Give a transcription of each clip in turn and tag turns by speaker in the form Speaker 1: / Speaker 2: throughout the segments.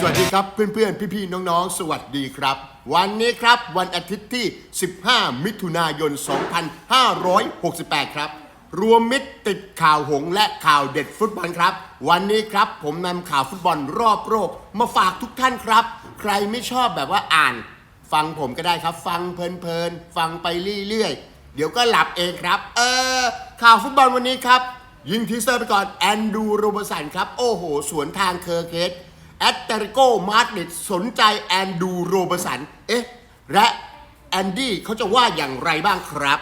Speaker 1: สวัสดีครับเพื่อนๆ พี่ๆ น้องๆ สวัสดีครับ วันนี้ครับวันอาทิตย์ที่ 15 มิถุนายน 2568 ครับ รวมมิตรติดข่าวหงและข่าวเด็ดฟุตบอลครับ วันนี้ครับผมนำข่าวฟุตบอลรอบโลกมาฝากทุกท่านครับ ใครไม่ชอบแบบว่าอ่าน ฟังผมก็ได้ครับ ฟังเพลินๆ ฟังไปเรื่อยๆ เดี๋ยวก็หลับเองครับ เออ ข่าวฟุตบอลวันนี้ครับ ยิงทีเซอร์ไปก่อนแอนดูโรบสันครับ โอ้โห สวนทางเคอร์เคส แอตเตริโกมาดริดสนใจแอนดูโรเบสัน เอ๊ะ และแอนดี้เขาจะว่าอย่างไรบ้างครับ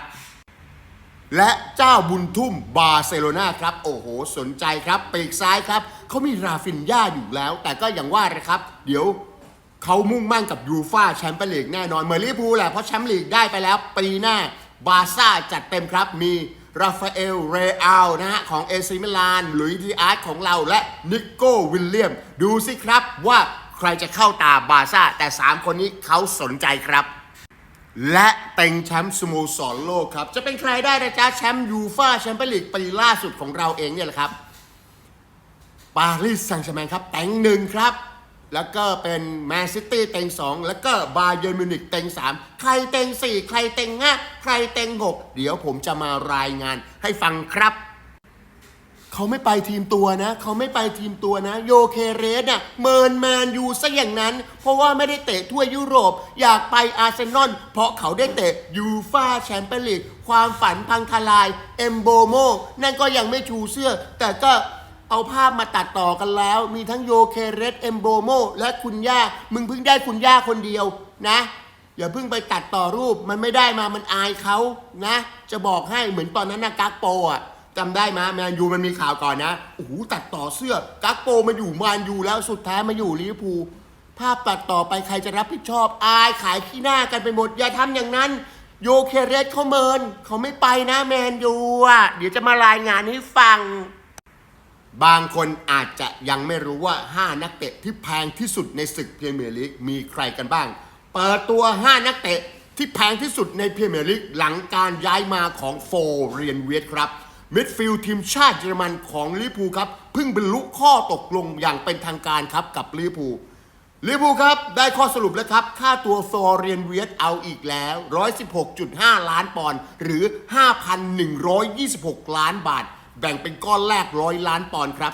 Speaker 1: และเจ้าบุญทุ่มบาร์เซโลนาครับ โอ้โห สนใจครับปีกซ้ายครับ เขามีราฟินยาอยู่แล้ว แต่ก็อย่างว่านะครับ เดี๋ยวเขามุ่งมั่นกับยูฟาแชมเปี้ยนลีกแน่นอน เหมือนลิเวอร์พูลแหละ เพราะแชมป์ลีกได้ไปแล้วปีหน้าบาร์ซ่าจัดเต็มครับมี ราฟาเอล เรอัลนะฮะของเอซิมิลาน หลุยส์ดีอาร์ตของเราและนิโก้วิลเลียม ดูสิครับว่าใครจะเข้าตาบาซ่า แต่ 3 คนนี้เขาสนใจครับ และเต็งแชมป์สโมสรโลกครับ จะเป็นใครได้นะจ๊ะ แชมป์ยูฟ่าแชมเปี้ยนลีกปีล่าสุดของเราเองเนี่ยแหละครับปารีสแซงต์แชร์แมงครับเต็งหนึ่งครับ แล้วก็เป็นแมนซิตี้เต็งสองแล้วก็บาเยิร์นมิวนิกเต็งสามใครเต็งสี่ใครเต็งห้าใครเต็งหกเดี๋ยวผมจะมารายงานให้ฟังครับ เขาไม่ไปทีมตัวนะ เขาไม่ไปทีมตัวนะ โยเคเรสน่ะเมินแมนยูซะอย่างนั้น เพราะว่าไม่ได้เตะทั่วยุโรป อยากไปอาร์เซนอลเพราะเขาได้เตะยูฟาแชมเปี้ยนลีกความฝันพังทลายเอมโบโมนั่นก็ยังไม่ชูเสื้อ แต่ก็ เอาภาพมาตัดต่อกันแล้ว มีทั้งโยเคเรสเอมโบโมและคุณย่า มึงเพิ่งได้คุณย่าคนเดียวนะ อย่าเพิ่งไปตัดต่อรูปมันไม่ได้มามันอายเขานะ จะบอกให้เหมือนตอนนั้นนะกักโปอะจำได้ไหมแมนยูมันมีข่าวก่อนนะโอ้โหตัดต่อเสื้อกักโปมาอยู่แมนยูแล้วสุดท้ายมาอยู่ลิเวอร์พูลภาพตัดต่อไปใครจะรับผิดชอบ อายขายขี้หน้ากันไปหมด อย่าทำอย่างนั้น โยเคเรสเขาเมิน เขาไม่ไปนะแมนยูอะเดี๋ยวจะมารายงานให้ฟัง บางคนอาจจะยังไม่รู้ว่า 5 นักเตะที่แพงที่สุดในศึกพรีเมียร์ลีกมีใครกันบ้าง เปิดตัว 5 นักเตะที่แพงที่สุดในพรีเมียร์ลีกหลังการย้ายมาของโฟเรียนเวียดครับมิดฟิลด์ทีมชาติเยอรมันของลิเวอร์พูครับเพิ่งบรรลุข้อตกลงอย่างเป็นทางการครับกับลิเวอร์พูลลิเวอร์พูครับได้ข้อสรุปแล้วครับ ค่าตัวฟลอเรียนเวียตเอาอีกแล้ว 116.5 ล้านปอนด์หรือ 5,126 ล้านบาท แบ่งเป็นก้อนแรกร้อยล้านปอนด์ครับ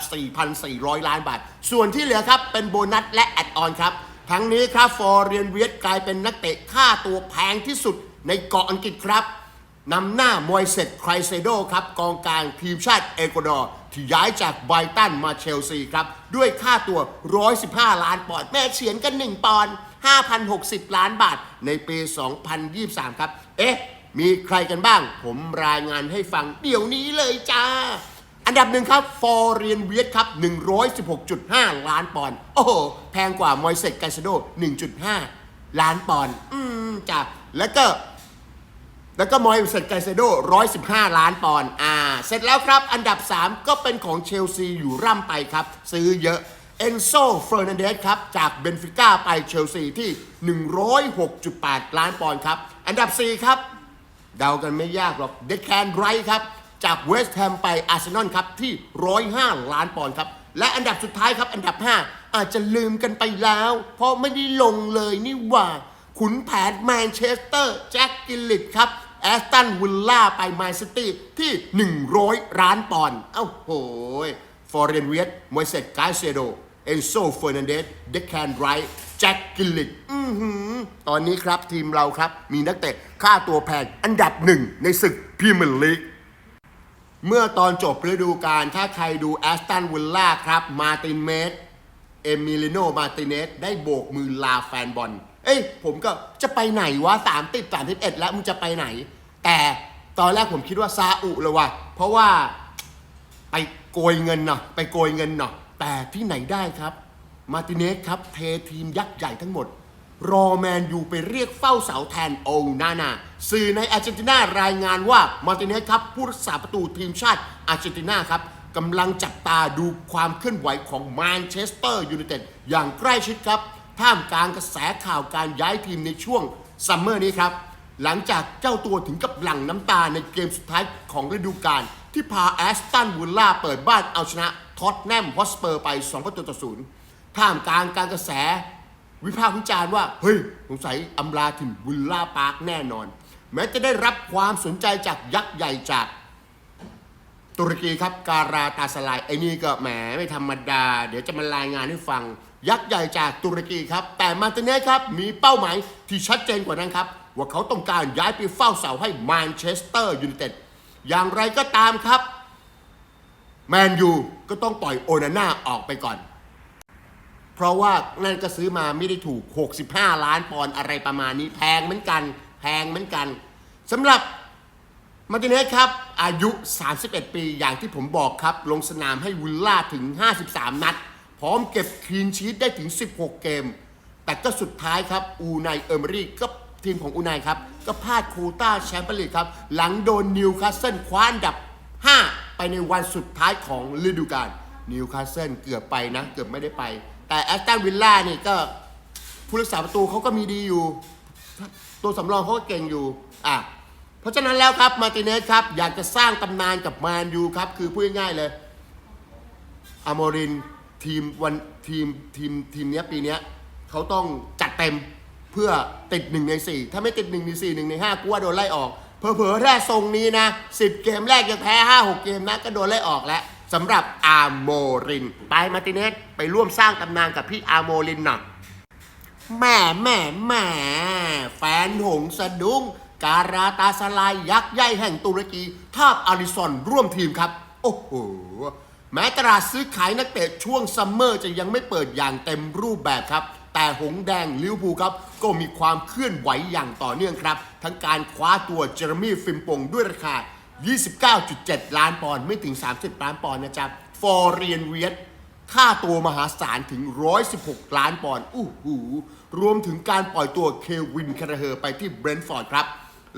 Speaker 1: 4,400 ล้านบาท ส่วนที่เหลือครับเป็นโบนัสและแอดออนครับ ทั้งนี้ครับฟอร์เรียนเวียตกลายเป็นนักเตะค่าตัวแพงที่สุดในเกาะอังกฤษครับนำหน้ามวยเสร็จไครเซโดครับกองกลางทีมชาติเอกวาดอร์ที่ย้ายจากไบรตันมาเชลซีครับ ด้วยค่าตัว 115 ล้านปอนด์แม่เฉียนกัน 1 ปอนด์5,060 ล้านบาทในปี 2023 ครับ เอ๊ะ มีใครกันบ้าง ผมรายงานให้ฟังเดี๋ยวนี้เลยจ้า อันดับหนึ่งครับฟอร์เรียนเวียตครับ 116.5 ล้านปอนด์โอ้โห แพงกว่ามอยเซตไกซโด 1.5 ล้านปอนด์อืมจ้ะแล้วก็แล้วก็มอยเซตไกเซโด 115 ล้านปอนด์ อ่า เสร็จแล้วครับ อันดับ 3 ก็เป็นของเชลซีอยู่ร่ำไปครับ ซื้อเยอะ เอนโซเฟอร์นันเดสครับ จากเบนฟิก้าไปเชลซีที่ 106.8 ล้านปอนด์ครับ อันดับ 4 ครับ เดากันไม่ยากหรอกเดคแคนไรท์ครับ จากเวสต์แฮมไปอาร์เซนอลครับ ที่ 105 ล้านปอนด์ครับ และอันดับสุดท้ายครับ อันดับ 5 อาจจะลืมกันไปแล้ว เพราะไม่ได้ลงเลยนี่หว่า ขุนแผนแมนเชสเตอร์ แจ็คกิลลิตครับแอสตันวิลล่าไปแมนซิตี้ที่ 100 ล้านปอนด์เอ้าโหยฟอร์เรนเวียตมวยเซตกาเซโดเอนโซเฟอร์นันเดสเดคแคนไรท์ แจ็คกิลลิตอือหือตอนนี้ครับทีมเราครับ มีนักเตะค่าตัวแพงอันดับหนึ่งในศึกพรีเมียร์ลีกเมื่อตอนจบฤดูกาลถ้าใครดูแอสตันวิลล่าครับมาตินเมสเอมิลิโนมาติเนสได้โบกมือลาแฟนบอล เอ้ย ผมก็จะไปไหนวะสามติดสามทิศเอ็ดแล้วมึงจะไปไหน แต่ตอนแรกผมคิดว่าซาอุเลยว่ะเพราะว่าไปโกยเงินเนาะไปโกยเงินเนาะแต่ที่ไหนได้ครับ มาติเนสครับ เททีมยักษ์ใหญ่ทั้งหมด รอแมนยูไปเรียกเฝ้าเสาแทนโอนานาสื่อในอาร์เจนตินารายงานว่ามาติเนสครับผู้รักษาประตูทีมชาติอาร์เจนตินาครับกำลังจับตาดูความเคลื่อนไหวของแมนเชสเตอร์ยูไนเต็ดอย่างใกล้ชิดครับ ท่ามกลางกระแสข่าวการย้ายทีมในช่วงซัมเมอร์นี้ครับ หลังจากเจ้าตัวถึงกับหลั่งน้ำตาในเกมสุดท้ายของฤดูกาลที่พาแอสตันวิลล่าเปิดบ้านเอาชนะท็อตแนมฮอสเปอร์ไป2ประตูต่อศูนย์ ท่ามกลางการกระแส วิพากษ์วิจารณ์ว่าเฮ้ยสงสัยอำลาถิ่นวิลล่าปาร์คแน่นอน แม้จะได้รับความสนใจจากยักษ์ใหญ่จากตุรกีครับการาตาสลายไอ้นี่ก็แหมไม่ธรรมดา เดี๋ยวจะมารายงานให้ฟัง ยักษ์ใหญ่จากตุรกีครับ แต่มาติเนสครับมีเป้าหมายที่ชัดเจนกว่านั้นครับ ว่าเขาต้องการย้ายไปเฝ้าเสาให้แมนเชสเตอร์ยูไนเต็ดอย่างไรก็ตามครับ แมนยูก็ต้องปล่อยโอนาน่าออกไปก่อน ราะว่านั่นก็ซื้อมาไม่ได้ถูก 65 ล้านปอนด์อะไรประมาณนี้แพงเหมือนกัน แพงเหมือนกันสำหรับมาร์ติเนสครับ อายุ 31 ปีอย่างที่ผมบอกครับ ลงสนามให้วิลล่าถึง 53 นัด พร้อมเก็บคลีนชีตได้ถึง 16 เกม แต่ก็สุดท้ายครับ อูไนเออร์เมอรี่ก็ทีมของอูไนครับ ก็พลาดโคูต้าแชมเปี้ยนลีกครับ หลังโดนนิวคาสเซิลคว้าอันดับ 5 ไปในวันสุดท้ายของฤดูกาลนิวคาสเซิลเกือบไปนะ เกือบไม่ได้ไป แต่แอสตันวิลล่านี่ก็ผู้รักษาประตูเขาก็มีดีอยู่ ตัวสำรองเขาก็เก่งอยู่อะเพราะฉะนั้นแล้วครับมาติเนสครับ อยากจะสร้างตำนานกับแมนยูครับ คือพูดง่ายๆเลยอโมอรินทีมวันทีมทีมทีมเนี้ยปีเนี้ยเขาต้องจัดเต็มเพื่อติดหนึ่งในสี่ถ้าไม่ติดหนึ่งในสี่หนึ่งในห้ากูว่าโดนไล่ออกเผลอๆแร่ทรงนี้นะสิบเกมแรกยังแพ้ห้าหกเกมนะก็โดนไล่ออกแล้ว สำหรับอาโมริน ไปมาร์ติเนสไปร่วมสร้างตำนานกับพี่อาโมรินหน่อยแหม่แหม่แหม่แฟนหงสะดุ้ง การาตาสลายยักษ์ใหญ่แห่งตุรกีทาบอาริซอนร่วมทีมครับ โอ้โห แม้ตลาดซื้อขายนักเตะช่วงซัมเมอร์จะยังไม่เปิดอย่างเต็มรูปแบบครับ แต่หงแดงลิวพูครับก็มีความเคลื่อนไหวอย่างต่อเนื่องครับ ทั้งการคว้าตัวเจอร์มี่ฟิมปงด้วยราคา 29.7 ล้านปอนด์ไม่ถึง 30 ล้านปอนด์นะจ๊ะฟอร์เรียนเวียตค่าตัวมหาศาลถึง 116 ล้านปอนด์อู้หูรวมถึงการปล่อยตัวเควินคาราเฮอร์ไปที่เบรนท์ฟอร์ดครับ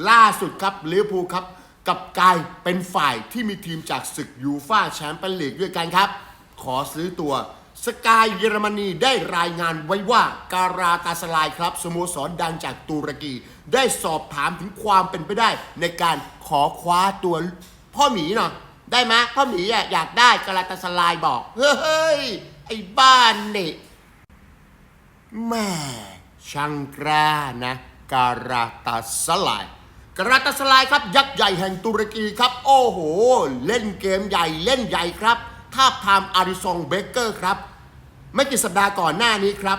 Speaker 1: ล่าสุดครับลิเวอร์พูลครับกับกายเป็นฝ่ายที่มีทีมจากศึกยูฟ่าแชมเปี้ยนลีกด้วยกันครับ ขอซื้อตัวสกายเยอรมนีได้รายงานไว้ว่าการาตาสลายครับสโมสรดังจากตุรกี ได้สอบถามถึงความเป็นไปได้ในการ ขอคว้าตัวพ่อหมีหน่อยได้ไหมพ่อหมีอะอยากได้กาลาตาสลายบอก เฮ้ย ไอ้บ้านนี่แม่ช่างกล้านะการาตาสลายการาตาสลายครับ ยักษ์ใหญ่แห่งตุรกีครับ โอ้โห เล่นเกมใหญ่เล่นใหญ่ครับทาทามอาริซองเบเกอร์ครับ ไม่กี่สัปดาห์ก่อนหน้านี้ครับ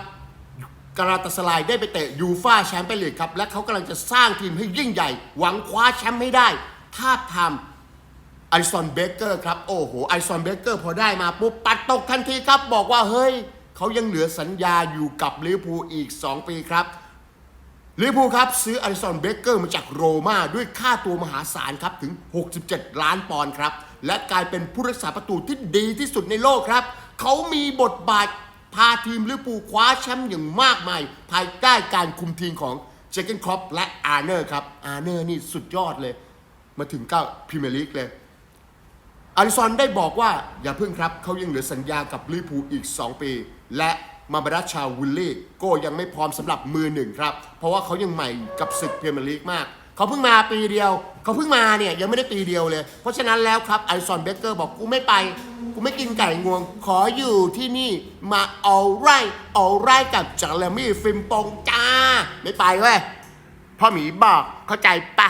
Speaker 1: การาตาสลายได้ไปเตะยูฟ่าแชมเปี้ยนลีกครับ และเขากำลังจะสร้างทีมให้ยิ่งใหญ่ หวังคว้าแชมป์ให้ได้ทาบทามไอซอนเบเกอร์ครับ โอ้โหไอซอนเบเกอร์พอได้มาปุ๊บปัดตกทันทีครับ บอกว่าเฮ้ย เขายังเหลือสัญญาอยู่กับลิเวอร์พูลอีก 2 ปีครับลิเวอร์พูลครับ ซื้อไอลิสันเบเกอร์มาจากโรม่าด้วยค่าตัวมหาศาลครับ ถึง 67 ล้านปอนด์ครับ และกลายเป็นผู้รักษาประตูที่ดีที่สุดในโลกครับ เขามีบทบาท พาทีมลิเวอร์พูลคว้าแชมป์อย่างมากมาย ภายใต้การคุมทีมของเจเกนครอปและอาร์เนอร์ครับ อาร์เนอร์นี่สุดยอดเลย มาถึงเก้าพรีเมียร์ลีกเลยอาริซอนได้บอกว่าอย่าเพิ่งครับ เขายังเหลือสัญญากับลิเวอร์พูลอีก 2 ปี และมาบราชาวิลลี่ก็ยังไม่พร้อมสำหรับมือหนึ่งครับ เพราะว่าเขายังใหม่กับศึกพรีเมียร์ลีกมากเขาเพิ่งมาปีเดียว เขาเพิ่งมาเนี่ยยังไม่ได้ปีเดียวเลย เพราะฉะนั้นแล้วครับอาริซอนเบเกอร์บอกกูไม่ไป กูไม่กินไก่งวง ขออยู่ที่นี่มาเอาไร่เอาไร่กับจาร์เลมี่ฟิมปงจ้า ไม่ไปเว้ยพ่อหมีบอกเข้าใจปะ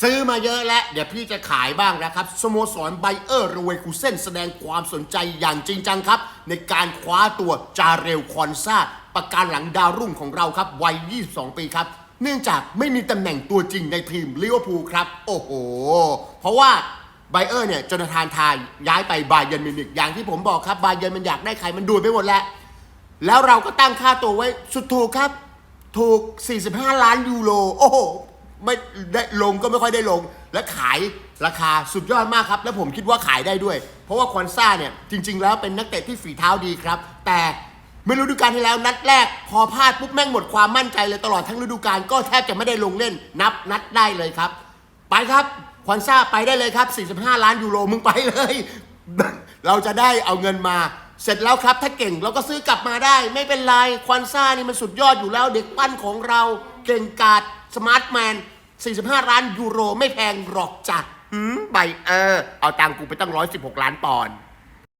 Speaker 1: ซื้อมาเยอะแล้ว เดี๋ยวพี่จะขายบ้างนะครับ สโมสรไบเออร์รเวคูเซนแสดงความสนใจอย่างจริงจังครับ ในการคว้าตัวจาเรลคอนซาประการหลังดาวรุ่งของเราครับ วัย 22 ปีครับ เนื่องจากไม่มีตำแหน่งตัวจริงในทีมลิเวอร์พูลครับ โอ้โห เพราะว่า ไบเออร์เนี่ยจนทานทายย้ายไปบาเยนมิวนิกอย่างที่ผมบอกครับบาเยนมันอยากได้ใครมันดูดไปหมดแล้วแล้วเราก็ตั้งค่าตัวไว้สุดถูกครับ ถูก 45 ล้านยูโรโอ้โหไม่ได้ลงก็ไม่ค่อยได้ลง และขายราคาสุดยอดมากครับ และผมคิดว่าขายได้ด้วย เพราะว่าคอนซ่าเนี่ยจริง ๆ แล้วเป็นนักเตะที่ฝีเท้าดีครับ แต่ไม่รู้ดูกาลที่แล้วนัดแรก พอพลาดปุ๊บแม่งหมดความมั่นใจเลยตลอดทั้งฤดูกาลก็แทบจะไม่ได้ลงเล่นนับนัดได้เลยครับ ไปครับ ควอนซ่าไปได้เลยครับ 45 ล้านยูโรมึงไปเลย เราจะได้เอาเงินมา เสร็จแล้วครับถ้าเก่งเราก็ซื้อกลับมาได้ ไม่เป็นไรควันซ่านี่มันสุดยอดอยู่แล้วเด็กปั้นของเรา เก่งกาดสมาร์ทแมน 45 ล้านยูโรไม่แพงหรอกจ้ะหืมใบเออ เอาตังกูไปตั้ง 116 ล้านปอนด์